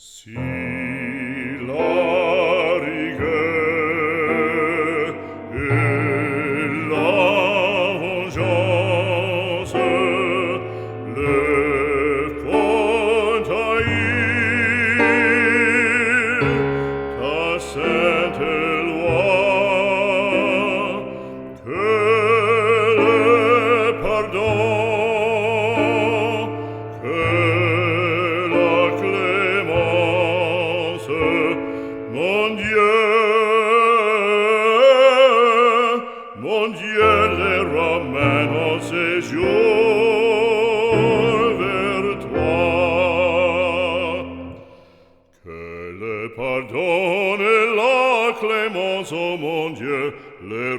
See. Mon Dieu, mon Dieu, les Romains en séjour vers toi. Que le pardon et la clémence, oh mon Dieu, les